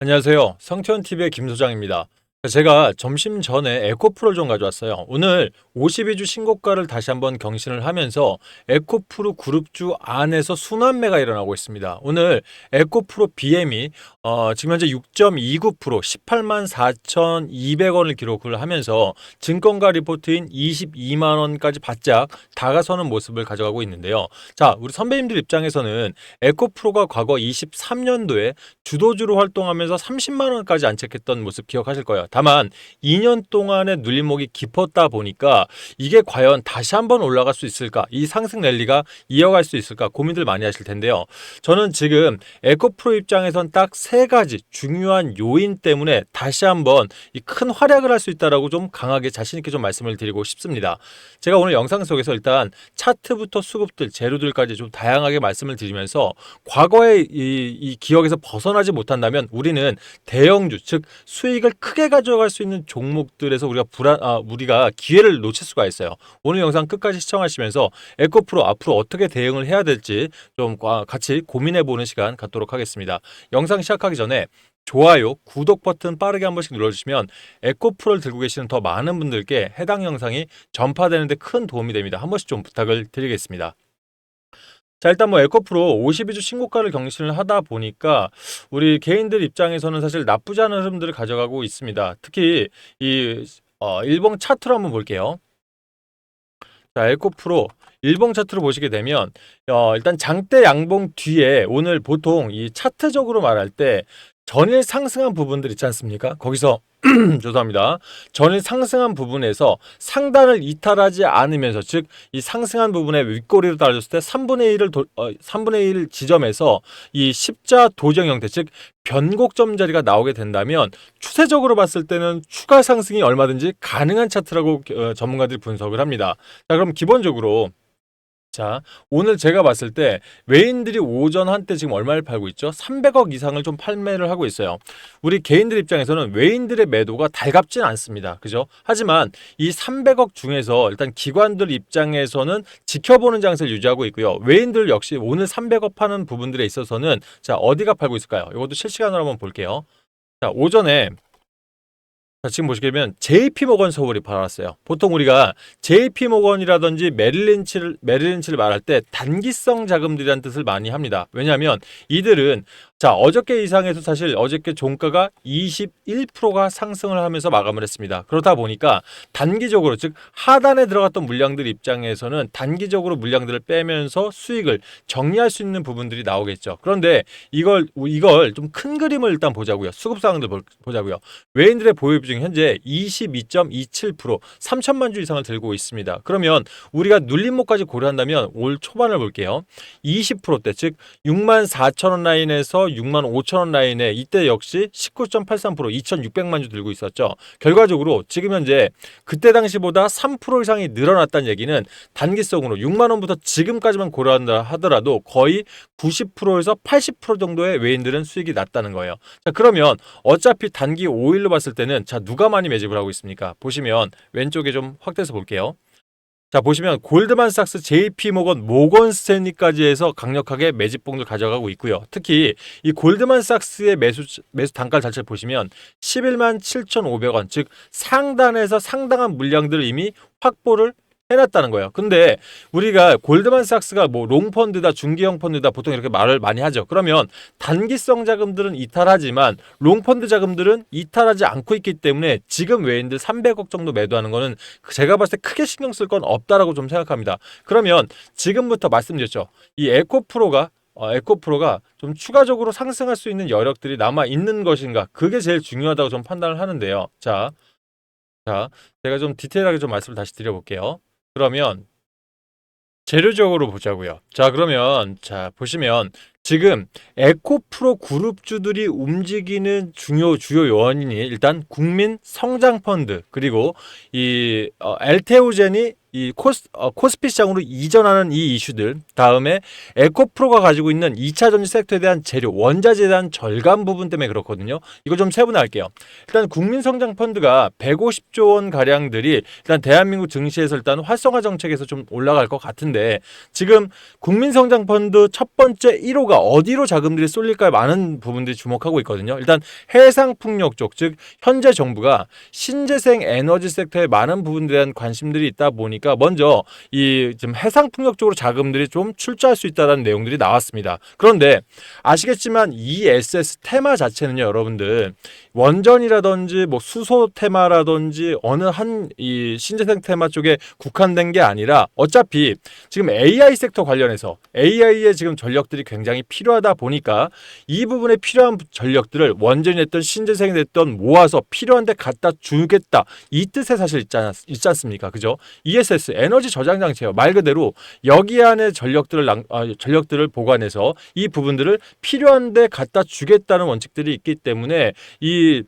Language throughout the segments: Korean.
안녕하세요. 성태현TV의 김 소장입니다. 제가 점심 전에 에코프로를 좀 가져왔어요. 오늘 52주 신고가를 다시 한번 경신을 하면서 에코프로 그룹주 안에서 순환매가 일어나고 있습니다. 오늘 에코프로 BM이 어, 지금 현재 6.29% 18만 4,200원을 기록을 하면서 증권가 리포트인 22만 원까지 바짝 다가서는 모습을 가져가고 있는데요. 자, 우리 선배님들 입장에서는 에코프로가 과거 23년도에 주도주로 활동하면서 30만 원까지 안착했던 모습 기억하실 거예요. 다만 2년 동안의 눌림목이 깊었다 보니까 이게 과연 다시 한번 올라갈 수 있을까? 이 상승 랠리가 이어갈 수 있을까? 고민들 많이 하실 텐데요. 저는 지금 에코프로 입장에선 딱 세 가지 중요한 요인 때문에 다시 한번 이 큰 활약을 할 수 있다라고 좀 강하게 자신 있게 좀 말씀을 드리고 싶습니다. 제가 오늘 영상 속에서 일단 차트부터 수급들, 재료들까지 좀 다양하게 말씀을 드리면서 과거의 이, 이 기억에서 벗어나지 못한다면 우리는 대형주, 즉 수익을 크게 가 져갈 수 있는 종목들에서 우리가 불안, 아, 우리가 기회를 놓칠 수가 있어요. 오늘 영상 끝까지 시청하시면서 에코프로 앞으로 어떻게 대응을 해야 될지 좀 과- 같이 고민해 보는 시간 갖도록 하겠습니다. 영상 시작하기 전에 좋아요, 구독 버튼 빠르게 한 번씩 눌러주시면 에코프로를 들고 계시는 더 많은 분들께 해당 영상이 전파되는데 큰 도움이 됩니다. 한 번씩 좀 부탁을 드리겠습니다. 자 일단 뭐 에코프로 52주 신고가를 경신을 하다 보니까 우리 개인들 입장에서는 사실 나쁘지 않은 흐름들을 가져가고 있습니다. 특히 이 어, 일봉 차트로 한번 볼게요. 자 에코프로 일봉 차트로 보시게 되면 어, 일단 장대 양봉 뒤에 오늘 보통 이 차트적으로 말할 때 전일 상승한 부분들 있지 않습니까? 거기서 죄송합니다. 전일 상승한 부분에서 상단을 이탈하지 않으면서 즉 이 상승한 부분에 윗꼬리로 달렸을 때 3분의 1을 도, 어, 3분의 1 지점에서 이 십자 도정 형태 즉 변곡점 자리가 나오게 된다면 추세적으로 봤을 때는 추가 상승이 얼마든지 가능한 차트라고 어, 전문가들이 분석을 합니다. 자 그럼 기본적으로 자, 오늘 제가 봤을 때 외인들이 오전 한때 지금 얼마를 팔고 있죠? 300억 이상을 좀 판매를 하고 있어요. 우리 개인들 입장에서는 외인들의 매도가 달갑진 않습니다. 그죠? 하지만 이 300억 중에서 일단 기관들 입장에서는 지켜보는 장세를 유지하고 있고요. 외인들 역시 오늘 300억 파는 부분들에 있어서는 자, 어디가 팔고 있을까요? 이것도 실시간으로 한번 볼게요. 자, 오전에 자, 지금 보시게 되면 JP 모건 서울이 팔았어요. 보통 우리가 JP 모건이라든지 메릴린치를 메릴린치를 말할 때 단기성 자금들이라는 뜻을 많이 합니다. 왜냐하면 이들은 자 어저께 이상에서 사실 어저께 종가가 21%가 상승을 하면서 마감을 했습니다. 그렇다 보니까 단기적으로 즉 하단에 들어갔던 물량들 입장에서는 단기적으로 물량들을 빼면서 수익을 정리할 수 있는 부분들이 나오겠죠. 그런데 이걸 이걸 좀 큰 그림을 일단 보자고요. 수급 상황들 볼- 보자고요. 외인들의 보유 비중 현재 22.27% 3천만 주 이상을 들고 있습니다. 그러면 우리가 눌림목까지 고려한다면 올 초반을 볼게요. 20%대 즉 6만 4천 원 라인에서 6만 5천 원 라인에 이때 역시 19.83% 2,600만 주 들고 있었죠. 결과적으로 지금 현재 그때 당시보다 3% 이상이 늘어났다는 얘기는 단기성으로 6만 원부터 지금까지만 고려한다 하더라도 거의 90%에서 80% 정도의 외인들은 수익이 났다는 거예요. 자, 그러면 어차피 단기 5일로 봤을 때는 자, 누가 많이 매집을 하고 있습니까? 보시면 왼쪽에 좀 확대해서 볼게요. 자, 보시면 골드만삭스, JP 모건, 모건 스탠리까지 해서 강력하게 매집봉을 가져가고 있고요. 특히 이 골드만삭스의 매수 매수 단가 자체를 보시면 11만 7,500원, 즉 상단에서 상당한 물량들을 이미 확보를 해놨다는 거예요. 근데 우리가 골드만삭스가 뭐 롱펀드다, 중기형 펀드다 보통 이렇게 말을 많이 하죠. 그러면 단기성 자금들은 이탈하지만 롱펀드 자금들은 이탈하지 않고 있기 때문에 지금 외인들 300억 정도 매도하는 거는 제가 봤을 때 크게 신경 쓸 건 없다라고 좀 생각합니다. 그러면 지금부터 말씀드렸죠. 이 에코프로가 어, 에코프로가 좀 추가적으로 상승할 수 있는 여력들이 남아 있는 것인가? 그게 제일 중요하다고 좀 판단을 하는데요. 자, 자, 제가 좀 디테일하게 좀 말씀을 다시 드려볼게요. 그러면 재료적으로 보자고요. 자, 그러면 자 보시면 지금 에코프로 그룹주들이 움직이는 중요 주요 요원이 일단 국민 성장 펀드 그리고 이 어, 엘테오젠이 이이 코스 어, 코스피 시장으로 이전하는 이 이슈들 다음에 에코프로가 가지고 있는 2차 전지 섹터에 대한 재료 원자재에 대한 절감 부분 때문에 그렇거든요. 이거 좀 세분화할게요. 일단 국민성장 펀드가 150조 원 가량들이 일단 대한민국 증시에서 일단 활성화 정책에서 좀 올라갈 것 같은데 지금 국민성장 펀드 첫 번째 1호가 어디로 자금들이 쏠릴까 많은 부분들이 주목하고 있거든요. 일단 해상풍력 쪽, 즉 현재 정부가 신재생 에너지 섹터에 많은 부분들에 대한 관심들이 있다 보니까 먼저 이 지금 해상 풍력 쪽으로 자금들이 좀 출자할 수 있다는 내용들이 나왔습니다. 그런데 아시겠지만 이 SS 테마 자체는요, 여러분들 원전이라든지 뭐 수소 테마라든지 어느 한 이 신재생 테마 쪽에 국한된 게 아니라 어차피 지금 AI 섹터 관련해서 AI의 지금 전력들이 굉장히 필요하다 보니까 이 부분에 필요한 전력들을 원전이 됐던 신재생이 됐던 모아서 필요한 데 갖다 주겠다. 이 뜻에 사실 있지, 않, 있지 않습니까? 그죠 ESS 에너지 저장 장치예요 말 그대로 여기 안에 전력들을 낭, 아, 전력들을 보관해서 이 부분들을 필요한 데 갖다 주겠다는 원칙들이 있기 때문에 이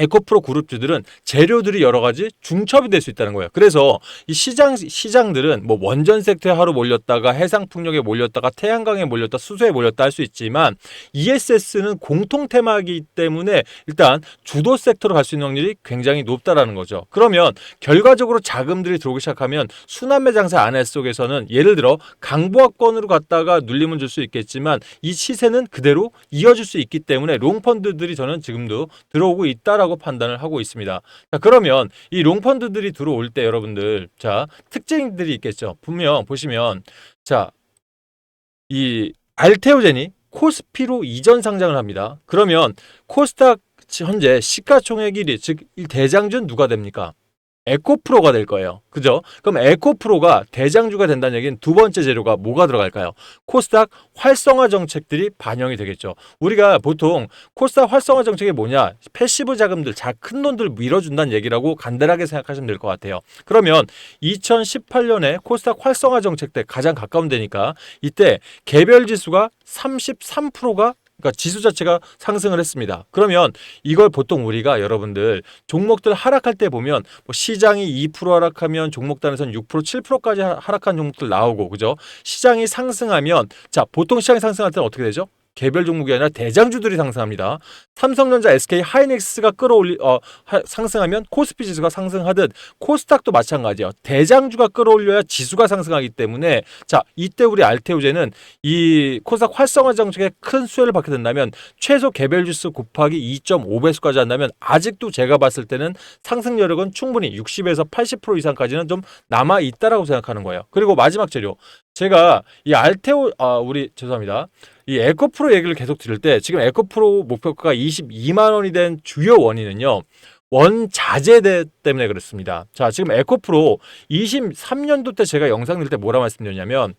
에코프로 그룹주들은 재료들이 여러 가지 중첩이 될 수 있다는 거예요. 그래서 이 시장 시장들은 뭐 원전 섹터에 하루 몰렸다가 해상 풍력에 몰렸다가 태양광에 몰렸다 수소에 몰렸다 할 수 있지만 ESS는 공통 테마이기 때문에 일단 주도 섹터로 갈 수 있는 확률이 굉장히 높다라는 거죠. 그러면 결과적으로 자금들이 들어오기 시작하면 순환매 장사 안에 속에서는 예를 들어 강보합권으로 갔다가 눌림을 줄수 있겠지만 이 시세는 그대로 이어질 수 있기 때문에 롱펀드들이 저는 지금도 들어오고 있다 라고 판단을 하고 있습니다. 자, 그러면 이 롱펀드들이 들어올 때 여러분들 자 특징들이 있겠죠. 분명 보시면 자 이 알테오젠이 코스피로 이전 상장을 합니다. 그러면 코스닥 현재 시가총액 1위 즉이 대장주는 누가 됩니까? 에코프로가 될 거예요. 그죠? 그럼 에코프로가 대장주가 된다는 얘기는 두 번째 재료가 뭐가 들어갈까요? 코스닥 활성화 정책들이 반영이 되겠죠. 우리가 보통 코스닥 활성화 정책이 뭐냐? 패시브 자금들, 자 큰 돈들 밀어준다는 얘기라고 간단하게 생각하시면 될 것 같아요. 그러면 2018년에 코스닥 활성화 정책 때 가장 가까운 데니까 이때 개별 지수가 33%가 그러니까 지수 자체가 상승을 했습니다. 그러면 이걸 보통 우리가 여러분들 종목들 하락할 때 보면 뭐 시장이 2% 하락하면 종목단에선 6% 7%까지 하락한 종목들 나오고 그죠? 시장이 상승하면 자 보통 시장이 상승할 때는 어떻게 되죠? 개별 종목이 아니라 대장주들이 상승합니다. 삼성전자, SK 하이닉스가 끌어올리 어, 하, 상승하면 코스피 지수가 상승하듯 코스닥도 마찬가지예요. 대장주가 끌어올려야 지수가 상승하기 때문에 자 이때 우리 알테오제는 이 코스닥 활성화 정책에 큰 수혜를 받게 된다면 최소 개별 지수 곱하기 2.5배수까지 한다면 아직도 제가 봤을 때는 상승 여력은 충분히 60에서 80% 이상까지는 좀 남아 있다라고 생각하는 거예요. 그리고 마지막 재료 제가 이 알테오 아 우리 죄송합니다. 이 에코프로 얘기를 계속 들을 때 지금 에코프로 목표가가 22만 원이 된 주요 원인은요. 원자재 때문에 그렇습니다. 자, 지금 에코프로 23년도 때 제가 영상 낼 때 뭐라 말씀드렸냐면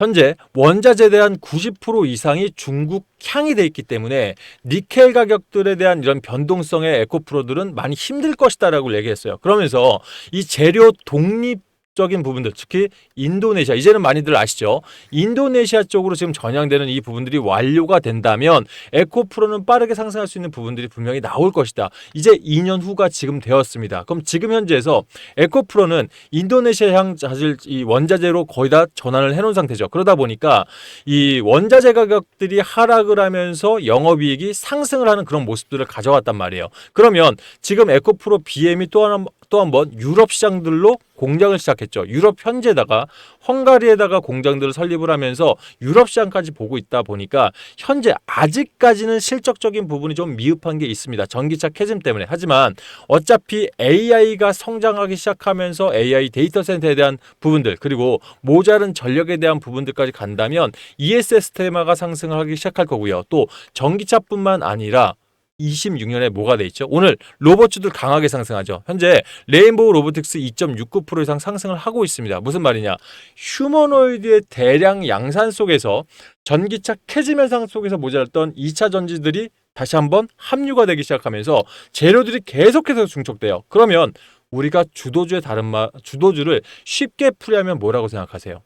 현재 원자재에 대한 90% 이상이 중국 향이 돼 있기 때문에 니켈 가격들에 대한 이런 변동성의 에코프로들은 많이 힘들 것이다라고 얘기했어요. 그러면서 이 재료 독립 적인 부분들 특히 인도네시아. 이제는 많이들 아시죠? 인도네시아 쪽으로 지금 전향되는 이 부분들이 완료가 된다면 에코프로는 빠르게 상승할 수 있는 부분들이 분명히 나올 것이다. 이제 2년 후가 지금 되었습니다. 그럼 지금 현재에서 에코프로는 인도네시아 향 사실 이 원자재로 거의 다 전환을 해놓은 상태죠. 그러다 보니까 이 원자재 가격들이 하락을 하면서 영업이익이 상승을 하는 그런 모습들을 가져왔단 말이에요. 그러면 지금 에코프로 BM이 또 하나 또 한번 유럽 시장들로 공장을 시작했죠. 유럽 현지에다가 헝가리에다가 공장들을 설립을 하면서 유럽 시장까지 보고 있다 보니까 현재 아직까지는 실적적인 부분이 좀 미흡한 게 있습니다. 전기차 캐즘 때문에. 하지만 어차피 AI가 성장하기 시작하면서 AI 데이터 센터에 대한 부분들 그리고 모자른 전력에 대한 부분들까지 간다면 ESS 테마가 상승을 하기 시작할 거고요. 또 전기차뿐만 아니라 26년에 뭐가 돼 있죠? 오늘 로봇주들 강하게 상승하죠. 현재 레인보우 로보틱스 2.69% 이상 상승을 하고 있습니다. 무슨 말이냐? 휴머노이드의 대량 양산 속에서 전기차 캐즘 현상 속에서 모자랐던 2차 전지들이 다시 한번 합류가 되기 시작하면서 재료들이 계속해서 중촉돼요. 그러면 우리가 주도주의 다른 말, 주도주를 쉽게 풀이하면 뭐라고 생각하세요?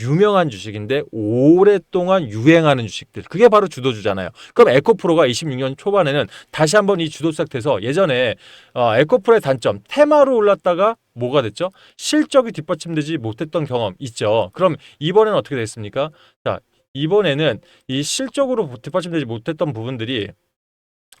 유명한 주식인데 오랫동안 유행하는 주식들 그게 바로 주도주잖아요. 그럼 에코프로가 26년 초반에는 다시 한번 이 주도 시작돼서 예전에 어, 에코프로의 단점 테마로 올랐다가 뭐가 됐죠? 실적이 뒷받침되지 못했던 경험 있죠. 그럼 이번에는 어떻게 됐습니까? 자 이번에는 이 실적으로 뒷받침되지 못했던 부분들이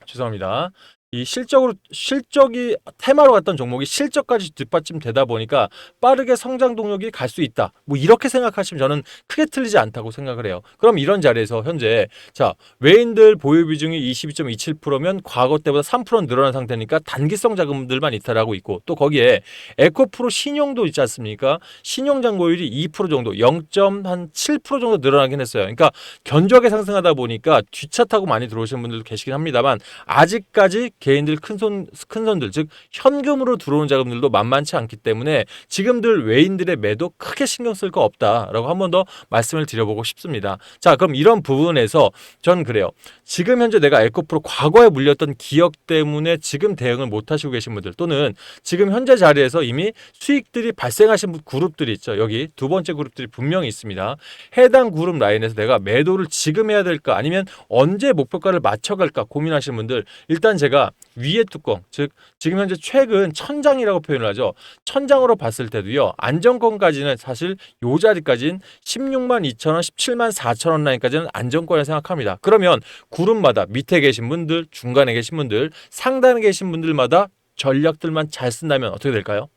죄송합니다. 이 실적으로 실적이 테마로 갔던 종목이 실적까지 뒷받침되다 보니까 빠르게 성장 동력이 갈 수 있다. 뭐 이렇게 생각하시면 저는 크게 틀리지 않다고 생각을 해요. 그럼 이런 자리에서 현재 자 외인들 보유 비중이 22.27%면 과거 때보다 3% 늘어난 상태니까 단기성 자금들만 이탈하고 있고 또 거기에 에코프로 신용도 있지 않습니까? 신용 잔고율이 2% 정도 0.7% 정도 늘어나긴 했어요. 그러니까 견조하게 상승하다 보니까 뒷차 타고 많이 들어오시는 분들도 계시긴 합니다만 아직까지 개인들 큰손 큰손들 즉 현금으로 들어오는 자금들도 만만치 않기 때문에 지금들 외인들의 매도 크게 신경 쓸 거 없다라고 한 번 더 말씀을 드려보고 싶습니다. 자 그럼 이런 부분에서 전 그래요. 지금 현재 내가 에코프로 과거에 물렸던 기억 때문에 지금 대응을 못 하시고 계신 분들 또는 지금 현재 자리에서 이미 수익들이 발생하신 분- 그룹들이 있죠. 여기 두 번째 그룹들이 분명히 있습니다. 해당 그룹 라인에서 내가 매도를 지금 해야 될까 아니면 언제 목표가를 맞춰갈까 고민하시는 분들 일단 제가 위에 뚜껑 즉 지금 현재 최근 천장이라고 표현을 하죠. 천장으로 봤을 때도요. 안정권까지는 사실 요 자리까지는 16만 2천 원, 17만 4천 원 라인까지는 안정권을 생각합니다. 그러면 그룹마다 밑에 계신 분들, 중간에 계신 분들, 상단에 계신 분들마다 전략들만 잘 쓴다면 어떻게 될까요?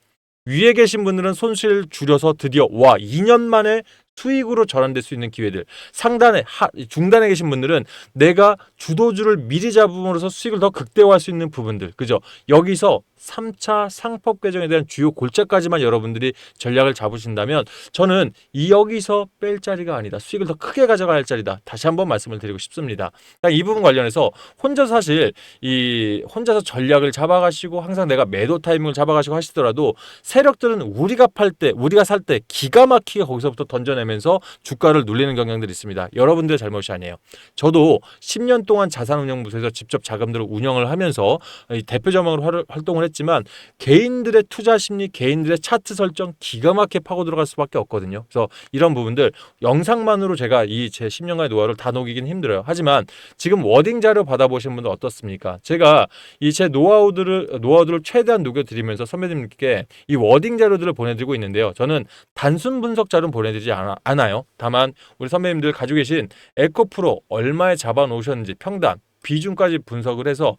위에 계신 분들은 손실을 줄여서 드디어 와 2년 만에 수익으로 전환될 수 있는 기회들. 상단에 하, 중단에 계신 분들은 내가 주도주를 미리 잡음으로써 수익을 더 극대화할 수 있는 부분들. 그죠? 여기서 3차 상법 개정에 대한 주요 골자까지만 여러분들이 전략을 잡으신다면 저는 이 여기서 뺄 자리가 아니다. 수익을 더 크게 할 자리다. 다시 한번 말씀을 드리고 싶습니다. 이 부분 관련해서 혼자 사실 이 혼자서 전략을 잡아가시고 항상 내가 매도 타이밍을 잡아가시고 하시더라도 세력들은 우리가 팔 때 우리가 살 때 기가 막히게 거기서부터 던져내 면서 주가를 눌리는 경향들이 있습니다. 여러분들의 잘못이 아니에요. 저도 10년 동안 자산운용부서에서 직접 자금들을 운영을 하면서 이 대표 자문으로 활- 활동을 했지만 개인들의 투자 심리, 개인들의 차트 설정 기가 막히게 파고 들어갈 수밖에 없거든요. 그래서 이런 부분들 영상만으로 제가 이 제 10년간의 노하우를 다 녹이긴 힘들어요. 하지만 지금 워딩 자료 받아보신 분들 어떻습니까? 제가 이 제 노하우들을 노하우들을 최대한 녹여드리면서 선배님께 이 워딩 자료들을 보내드리고 있는데요. 저는 단순 분석 자료는 보내드리지 않아, 않아요. 다만 우리 선배님들 가지고 계신 에코프로 얼마에 잡아놓으셨는지 평단 비중까지 분석을 해서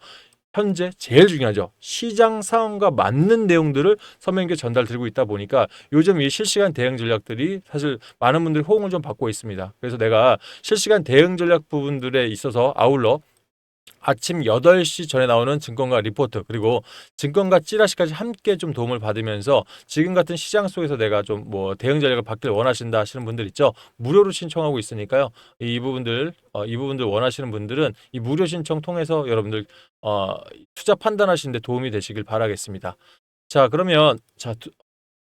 현재 제일 중요하죠. 시장 상황과 맞는 내용들을 선배님께 전달 드리고 있다 보니까 요즘 이 실시간 대응 전략들이 사실 많은 분들이 호응을 좀 받고 있습니다. 그래서 내가 실시간 대응 전략 부분들에 있어서 아울러 아침 8시 전에 나오는 증권가 리포트 그리고 증권가 찌라시까지 함께 좀 도움을 받으면서 지금 같은 시장 속에서 내가 좀 뭐 대응 전략을 받길 원하신다 하시는 분들 있죠? 무료로 신청하고 있으니까요. 이 부분들 어, 이 부분들 원하시는 분들은 이 무료 신청 통해서 여러분들 어, 투자 판단하시는데 도움이 되시길 바라겠습니다. 자 그러면 자 두-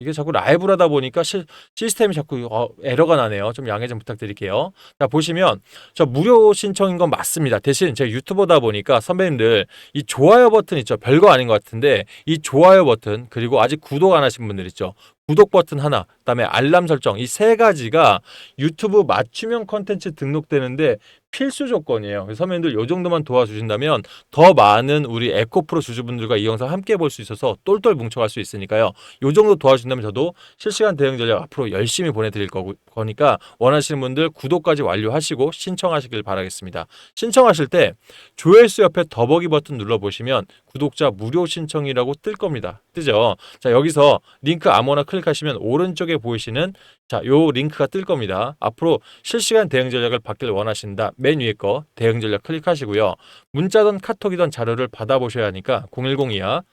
이게 자꾸 라이브로 하다 보니까 시, 시스템이 자꾸 어, 에러가 나네요 좀 양해 좀 부탁드릴게요 자 보시면 저 무료 신청인 건 맞습니다. 대신 제가 유튜버다 보니까 선배님들 이 좋아요 버튼 있죠. 별거 아닌 것 같은데 이 좋아요 버튼 그리고 아직 구독 안 하신 분들 있죠. 구독 버튼 하나, 그다음에 알람 설정 이 세 가지가 유튜브 맞춤형 컨텐츠 등록되는데 필수 조건이에요. 선배님들 요 정도만 도와주신다면 더 많은 우리 에코프로 주주분들과 이 영상 함께 볼 수 있어서 똘똘 뭉쳐갈 수 있으니까요. 요 정도 도와주신다면 저도 실시간 대응 전략 앞으로 열심히 보내드릴 거고, 거니까 원하시는 분들 구독까지 완료하시고 신청하시길 바라겠습니다. 신청하실 때 조회수 옆에 더보기 버튼 눌러보시면 구독자 무료 신청이라고 뜰 겁니다. 뜨죠? 자 여기서 링크 아무나 클릭하시면 오른쪽에 보이시는 자, 요 링크가 뜰 겁니다. 앞으로 실시간 대응 전략을 받길 원하신다. 맨 위에 거 대응 전략 클릭하시고요. 문자든 카톡이든 자료를 받아보셔야 하니까 010이야.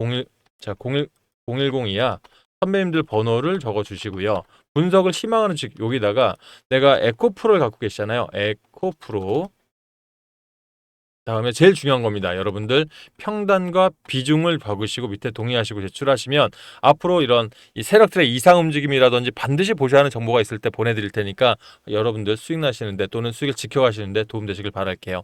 01 자, 01 0102야. 선배님들 번호를 적어 주시고요. 분석을 희망하는 측 여기다가 내가 에코프로를 갖고 계시잖아요. 에코프로 다음에 제일 중요한 겁니다. 여러분들 평단과 비중을 적으시고 밑에 동의하시고 제출하시면 앞으로 이런 이 세력들의 이상 움직임이라든지 반드시 보셔야 하는 정보가 있을 때 보내드릴 테니까 여러분들 수익 나시는데 또는 수익을 지켜가시는데 도움되시길 바랄게요.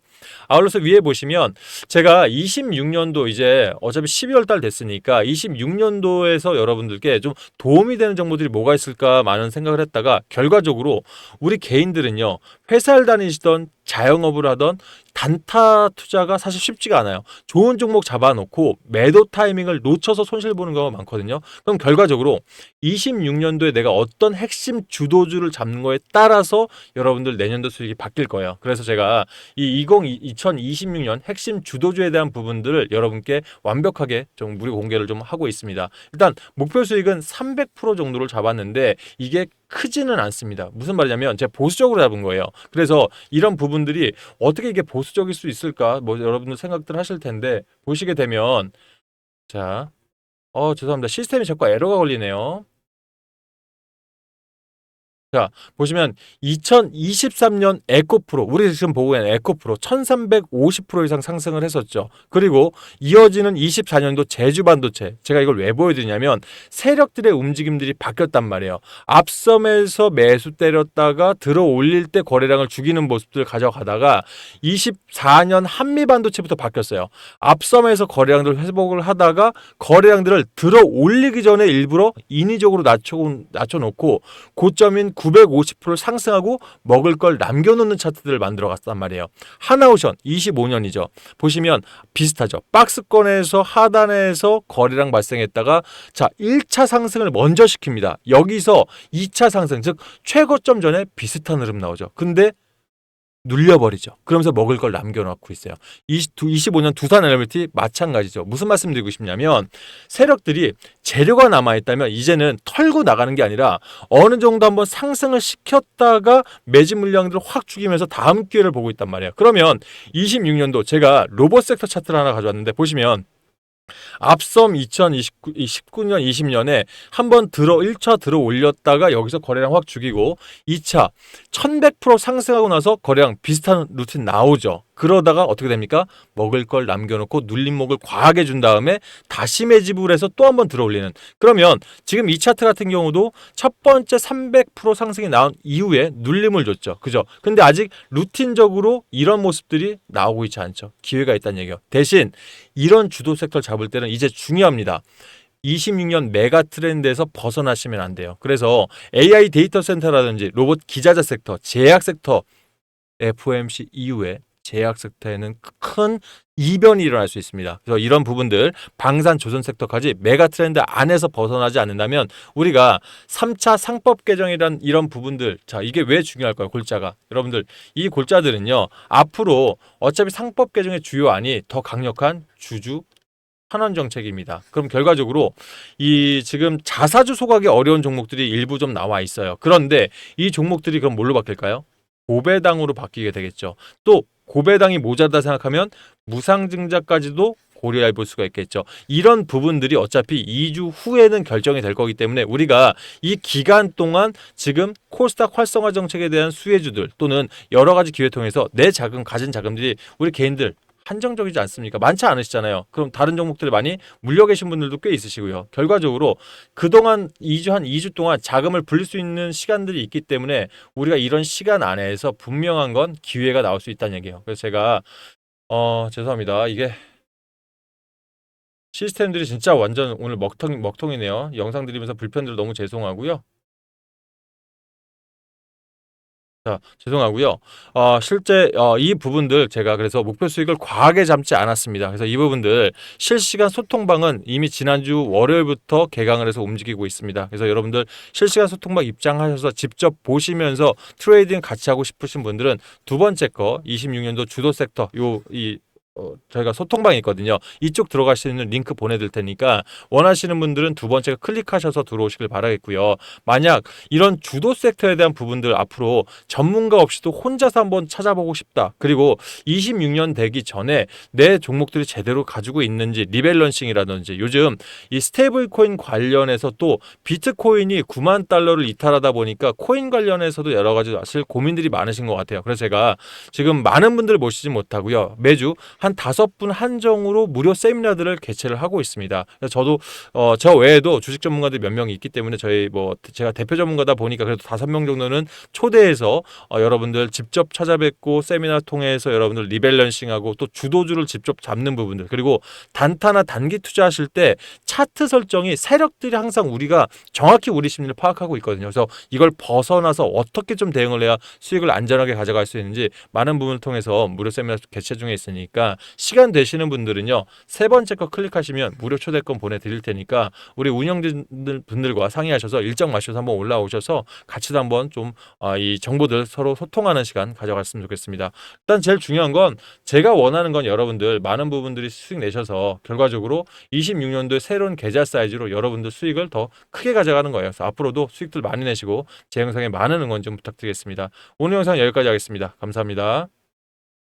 아울러서 위에 보시면 제가 26년도 이제 어차피 12월 달 됐으니까 26년도에서 여러분들께 좀 도움이 되는 정보들이 뭐가 있을까 많은 생각을 했다가 결과적으로 우리 개인들은요 회사를 다니시던 자영업을 하던 단타 투자가 사실 쉽지가 않아요. 좋은 종목 잡아놓고 매도 타이밍을 놓쳐서 손실 보는 경우가 많거든요. 그럼 결과적으로 26년도에 내가 어떤 핵심 주도주를 잡는 거에 따라서 여러분들 내년도 수익이 바뀔 거예요. 그래서 제가 이 20, 2026년 핵심 주도주에 대한 부분들을 여러분께 완벽하게 좀 무료 공개를 좀 하고 있습니다. 일단 목표 수익은 300% 정도를 잡았는데 이게 크지는 않습니다. 무슨 말이냐면 제가 보수적으로 잡은 거예요. 그래서 이런 부분들이 어떻게 이게 보수적일 수 있을까? 뭐 여러분들 생각들 하실 텐데 보시게 되면 자, 어 죄송합니다. 시스템이 자꾸 에러가 걸리네요. 자, 보시면 2023년 에코프로, 우리 지금 보고 있는 에코프로 1350% 이상 상승을 했었죠. 그리고 이어지는 24년도 제주 반도체. 제가 이걸 왜 보여드리냐면 세력들의 움직임들이 바뀌었단 말이에요. 앞섬에서 매수 때렸다가 들어 올릴 때 거래량을 죽이는 모습들을 가져가다가 24년 한미 반도체부터 바뀌었어요. 앞섬에서 거래량들 회복을 하다가 거래량들을 들어 올리기 전에 일부러 인위적으로 낮춰, 낮춰놓고 고점인 950% 상승하고 먹을 걸 남겨놓는 차트들을 만들어 갔단 말이에요. 하나오션 25년이죠. 보시면 비슷하죠. 박스권에서 하단에서 거래량 발생했다가 자 1차 상승을 먼저 시킵니다. 여기서 2차 상승 즉 최고점 전에 비슷한 흐름 나오죠. 근데 눌려버리죠. 그러면서 먹을 걸 남겨놓고 있어요. 20, 25년 두산 엘리베이티 마찬가지죠. 무슨 말씀 드리고 싶냐면 세력들이 재료가 남아있다면 이제는 털고 나가는 게 아니라 어느 정도 한번 상승을 시켰다가 매집 물량들을 확 죽이면서 다음 기회를 보고 있단 말이에요. 그러면 26년도 제가 로봇 섹터 차트를 하나 가져왔는데 보시면 앞섬 2019, 19년, 20년에 한번 들어 1차 들어 올렸다가 여기서 거래량 확 죽이고 2차 1100% 상승하고 나서 거래량 비슷한 루틴 나오죠. 그러다가 어떻게 됩니까? 먹을 걸 남겨놓고 눌림목을 과하게 준 다음에 다시 매집을 해서 또 한번 들어 올리는. 그러면 지금 이 차트 같은 경우도 첫 번째 300% 상승이 나온 이후에 눌림을 줬죠. 그죠? 근데 아직 루틴적으로 이런 모습들이 나오고 있지 않죠. 기회가 있다는 얘기예요. 대신 이런 주도 섹터를 잡을 때는 이제 중요합니다. 26년 메가 트렌드에서 벗어나시면 안 돼요. 그래서 AI 데이터 센터라든지 로봇 기자재 섹터, 제약 섹터, FOMC 이후에 제약 섹터에는 큰 이변이 일어날 수 있습니다. 그래서 이런 부분들 방산 조선 섹터까지 메가 트렌드 안에서 벗어나지 않는다면 우리가 3차 상법 개정이란 이런 부분들 자 이게 왜 중요할까요? 골자가 여러분들 이 골자들은요 앞으로 어차피 상법 개정의 주요안이 더 강력한 주주 환원 정책입니다. 그럼 결과적으로 이 지금 자사주 소각이 어려운 종목들이 일부 좀 나와 있어요. 그런데 이 종목들이 그럼 뭘로 바뀔까요? 고배당으로 바뀌게 되겠죠. 또 고배당이 모자다 생각하면 무상증자까지도 고려해 볼 수가 있겠죠. 이런 부분들이 어차피 2주 후에는 결정이 될 거기 때문에 우리가 이 기간 동안 지금 코스닥 활성화 정책에 대한 수혜주들 또는 여러 가지 기회 통해서 내 자금 가진 자금들이 우리 개인들 한정적이지 않습니까? 많지 않으시잖아요. 그럼 다른 종목들 많이 물려 계신 분들도 꽤 있으시고요. 결과적으로 그동안 2주 한 2주 동안 자금을 불릴 수 있는 시간들이 있기 때문에 우리가 이런 시간 안에서 분명한 건 기회가 나올 수 있다는 얘기예요. 그래서 제가 어 죄송합니다. 이게 시스템들이 진짜 완전 오늘 먹통 먹통이네요. 영상 드리면서 불편들 너무 죄송하고요. 자, 죄송하고요. 어, 실제 어, 이 부분들 제가 그래서 목표 수익을 과하게 잡지 않았습니다. 그래서 이 부분들 실시간 소통방은 이미 지난주 월요일부터 개강을 해서 움직이고 있습니다. 그래서 여러분들 실시간 소통방 입장하셔서 직접 보시면서 트레이딩 같이 하고 싶으신 분들은 두 번째 거 26년도 주도 섹터 요이 어, 저희가 소통방이 있거든요. 이쪽 들어갈 수 있는 링크 보내드릴 테니까 원하시는 분들은 두 번째 클릭하셔서 들어오시길 바라겠고요. 만약 이런 주도 섹터에 대한 부분들 앞으로 전문가 없이도 혼자서 한번 찾아보고 싶다. 그리고 26년 되기 전에 내 종목들이 제대로 가지고 있는지 리밸런싱이라든지 요즘 이 스테이블 코인 관련해서 또 비트코인이 9만 달러를 이탈하다 보니까 코인 관련해서도 여러 가지 사실 고민들이 많으신 것 같아요. 그래서 제가 지금 많은 분들을 모시지 못하고요. 매주 한 다섯 분 한정으로 무료 세미나들을 개최를 하고 있습니다. 저도 어, 저 외에도 주식 전문가들 몇 명이 있기 때문에 저희 뭐 제가 대표 전문가다 보니까 그래도 다섯 명 정도는 초대해서 어, 여러분들 직접 찾아뵙고 세미나 통해서 여러분들 리밸런싱하고 또 주도주를 직접 잡는 부분들 그리고 단타나 단기 투자하실 때 차트 설정이 세력들이 항상 우리가 정확히 우리 심리를 파악하고 있거든요. 그래서 이걸 벗어나서 어떻게 좀 대응을 해야 수익을 안전하게 가져갈 수 있는지 많은 부분을 통해서 무료 세미나 개최 중에 있으니까 시간 되시는 분들은요 세 번째 거 클릭하시면 무료 초대권 보내드릴 테니까 우리 운영진들 분들과 상의하셔서 일정 맞춰서 한번 올라오셔서 같이도 한번 좀 아, 이 정보들 서로 소통하는 시간 가져갔으면 좋겠습니다. 일단 제일 중요한 건 제가 원하는 건 여러분들 많은 부분들이 수익 내셔서 결과적으로 26년도에 새로운 계좌 사이즈로 여러분들 수익을 더 크게 가져가는 거예요. 그래서 앞으로도 수익들 많이 내시고 제 영상에 많은 응원 좀 부탁드리겠습니다. 오늘 영상 여기까지 하겠습니다. 감사합니다.